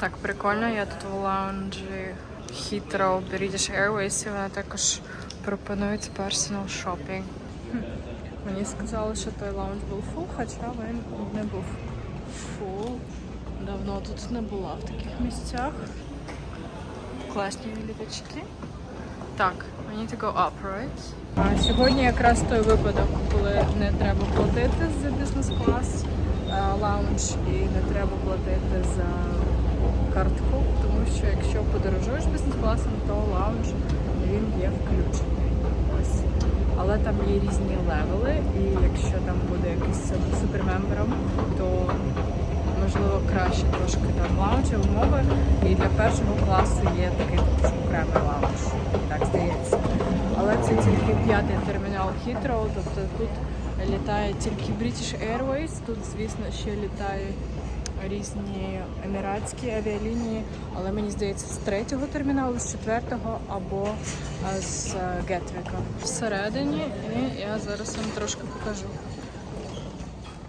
Так, прикольно, я тут в лаунджі Heathrow British Airways, і вона також пропонують personal shopping. Мені сказали, що той лаунж був фул, хоча він не був фул. Давно тут не була в таких місцях. Класні літачки. Так, I need to go up, right? А сьогодні якраз той випадок, коли не треба платити за бізнес-клас лаунж і не треба платити за картку, тому що якщо подорожуєш бізнес-класом, то лаунж він є включений. Але там є різні левели, і якщо там буде якийсь су- супермембером, то можливо краще трошки там лаунжі, умови. І для першого класу є такий окремий лаунж, так здається. Але це тільки п'ятий термінал Heathrow, тобто тут літає тільки British Airways, тут, звісно, ще літають різні еміратські авіалінії, але мені здається, з третього терміналу, з четвертого або е, з е, Гетвіка. Всередині, і я зараз вам трошки покажу,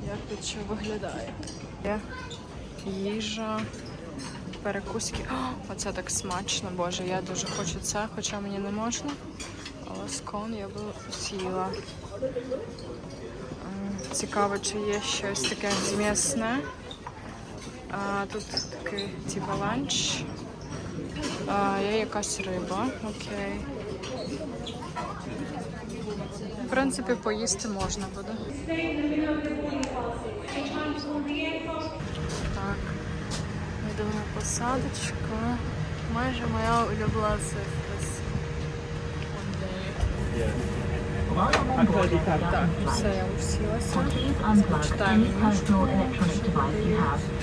як тут що виглядає. Є їжа, перекусики. О, оце так смачно, боже, я дуже хочу це, хоча мені не можна. Але скон я би з'їла. Цікаво, чи є щось таке змісне. А, тут такий типа ланч. А, є якась риба, окей. В принципі, поїсти можна буде. Так, йду на посадочку. Майже моя улюблена. Так, все, я усілася. Please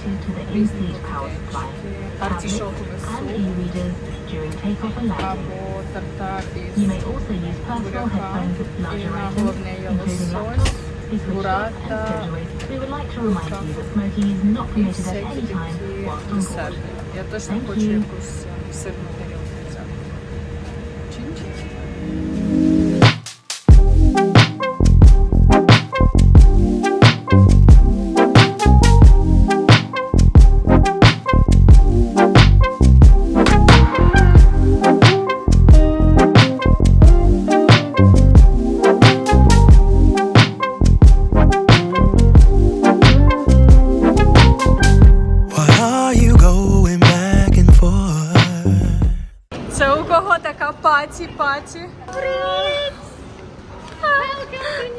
unplug Читаємо any personal electronic device you have connected to the in-seat power supply, tablets, Артішоковий and суп e-readers during takeoff and landing. або тартар You із may also use personal буряка. headphones with І larger на items, головне є including лосось, laptops, visual бурата, and schedules. We would like to remind you that smoking is not і permitted at всякі any time такі whilst on board. десерти. Я точно Thank хочу you. якусь е, сирну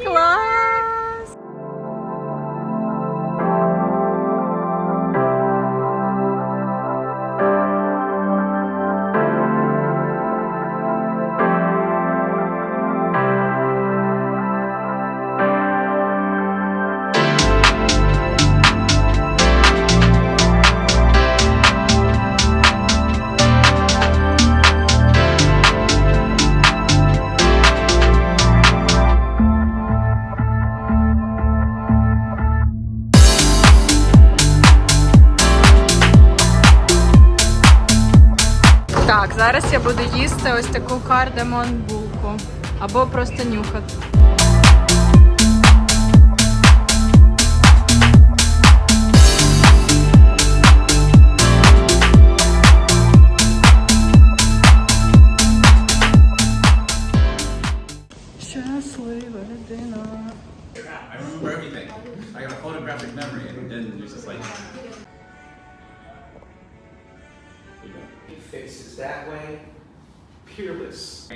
Клас! Зараз я буду їсти ось таку кардамон булку. Або просто нюхати.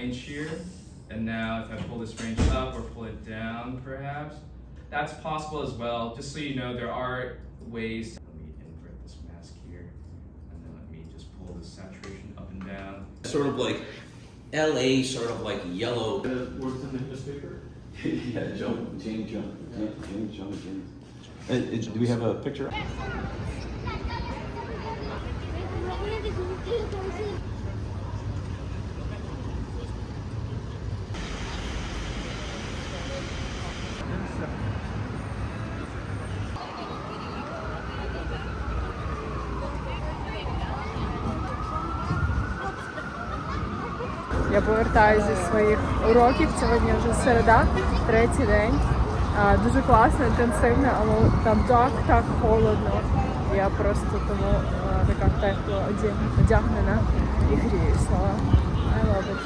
Range here. And now if I pull this range up or pull it down perhaps, that's possible as well. Just so you know, there are ways. Let me invert this mask here. And then let me just pull the saturation up and down. sort of like LA, sort of like yellow. Works in the newspaper. yeah, Joe, James Jones, James, James Jones, James. Uh, uh, do we have a picture? Я повертаюся зі своїх уроків. Сьогодні вже середа, третій день. Дуже класно, інтенсивно, але там так, так холодно. Я просто тому така тепло одягнена і гріюся. I love it.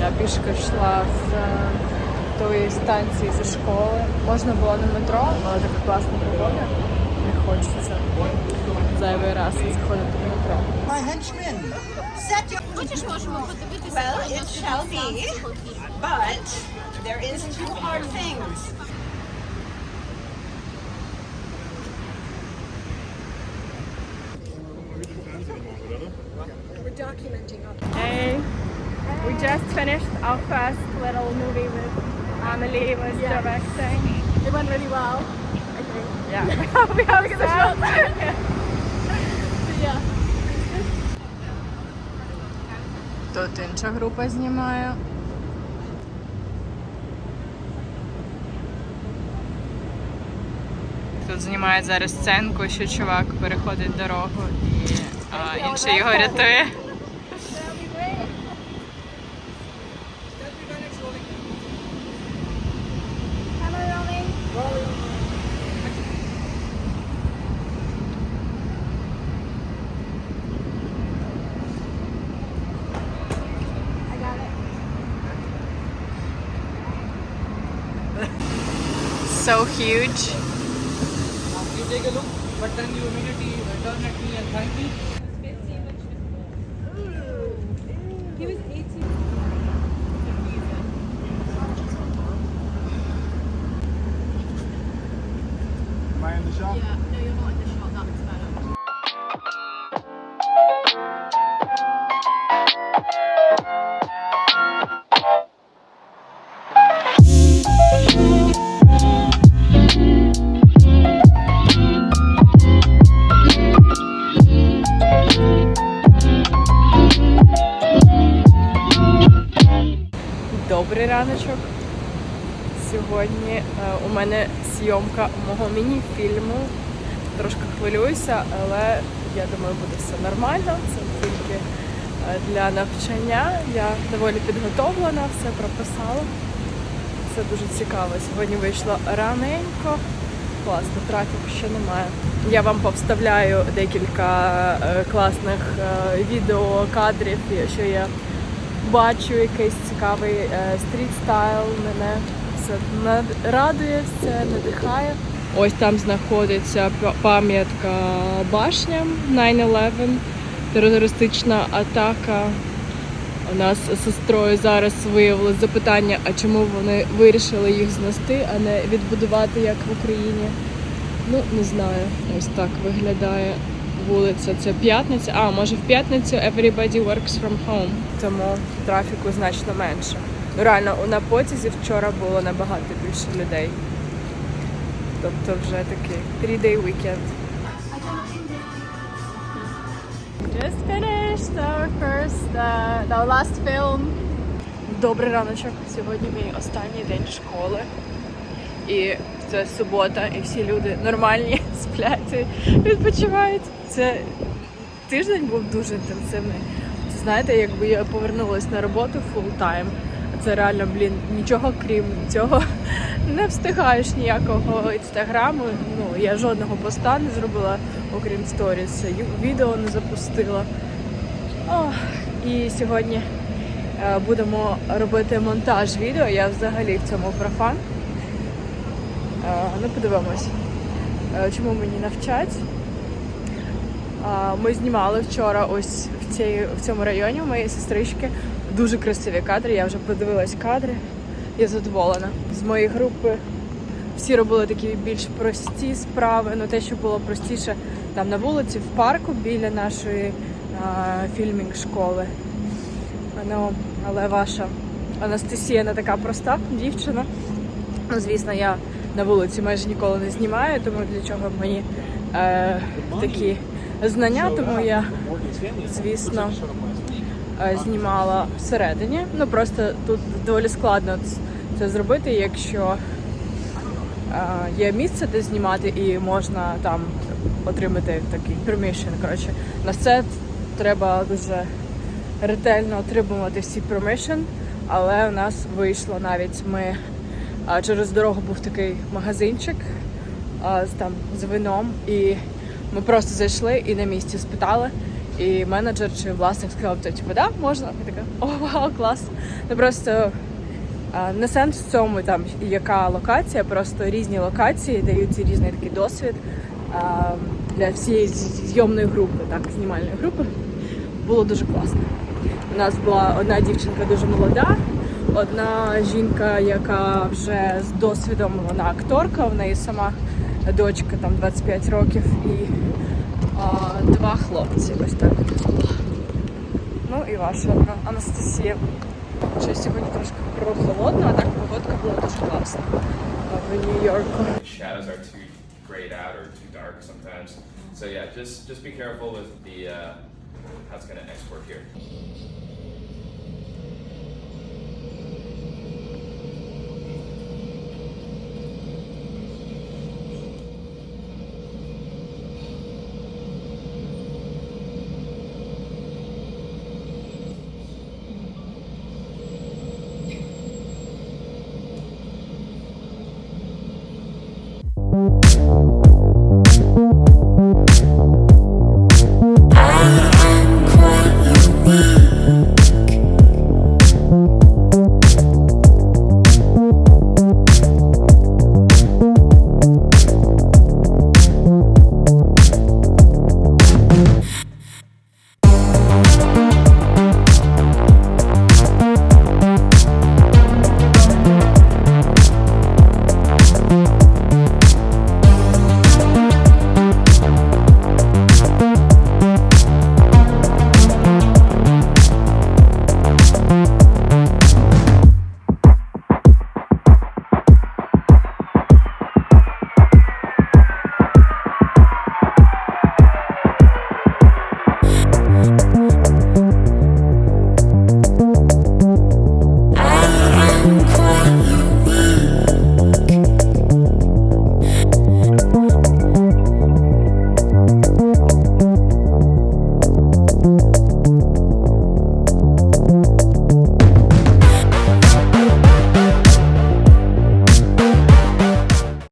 Я пішки йшла з е, тої станції зі школи. Можна було на метро, але така класна погода. Не хочеться зайвий раз заходити my henchmen. Set your... Well, it shall be, but there is two hard things. We're documenting. Hey, we just finished our first little movie with Amelie was yeah. directing. It went really well. I think. Yeah. we have so, yeah. Тут інша група знімає. Тут знімає зараз сценку, що чувак переходить дорогу і а, інший його рятує. huge. You take a look, but then you immediately turn at me and thank me. He was 18. Am I in the shop? Yeah. Мене зйомка мого міні-фільму. Трошки хвилююся, але я думаю, буде все нормально. Це тільки е, для навчання. Я доволі підготовлена, все прописала. Це дуже цікаво. Сьогодні вийшло раненько. Класно, трафіку ще немає. Я вам повставляю декілька е, класних е, відео, кадрів, що я бачу якийсь цікавий е, стріт стайл. Мене радує, все надихає. Ось там знаходиться пам'ятка башням 9-11, терористична атака. У нас з сестрою зараз виявилось запитання, а чому вони вирішили їх знести, а не відбудувати як в Україні. Ну, не знаю. Ось так виглядає вулиця. Це п'ятниця. А, може в п'ятницю everybody works from home. Тому трафіку значно менше. Ну реально, на потязі вчора було набагато більше людей. Тобто вже такий three-day weekend. Just finished our first, uh, our last film. Добрий раночок. Сьогодні мій останній день школи. І це субота, і всі люди нормальні, сплять, і відпочивають. Це тиждень був дуже інтенсивний. Це, знаєте, якби я повернулася на роботу full time, це реально, блін, нічого крім цього не встигаєш ніякого інстаграму. Ну, я жодного поста не зробила, окрім сторіс, відео не запустила. Ох, і сьогодні е, будемо робити монтаж відео. Я взагалі в цьому профан. Е, Ну, подивимось, е, чому мені навчать. Ми знімали вчора ось в, цій, в цьому районі у моєї сестрички. Дуже красиві кадри. Я вже подивилась кадри. Я задоволена. З моєї групи всі робили такі більш прості справи. Ну те, що було простіше там на вулиці, в парку біля нашої фільмінг школи. Ну, але ваша Анастасія не така проста дівчина. Ну, звісно, я на вулиці майже ніколи не знімаю, тому для чого мені е, такі знання, тому я, звісно, знімала всередині. Ну просто тут доволі складно це зробити, якщо е, є місце, де знімати, і можна там отримати такий permission, коротше. На це треба дуже ретельно отримувати всі permission, але у нас вийшло навіть ми через дорогу був такий магазинчик там з вином, і ми просто зайшли і на місці спитали. І менеджер чи власник сказав, то типу, да, можна. Я така, о, вау, клас. Ну просто не сенс в цьому, там яка локація, просто різні локації дають різний такий досвід для всієї зйомної групи, так, знімальної групи. Було дуже класно. У нас була одна дівчинка дуже молода, одна жінка, яка вже з досвідом, вона акторка, в неї сама дочка там 25 років і два хлопці. Ось так. Ну і ваша Анастасія. Що сьогодні трошки прохолодно, а так погодка була дуже класна в Нью-Йорку. grayed out or too dark sometimes. So yeah, just just be careful with the uh, how it's gonna export here.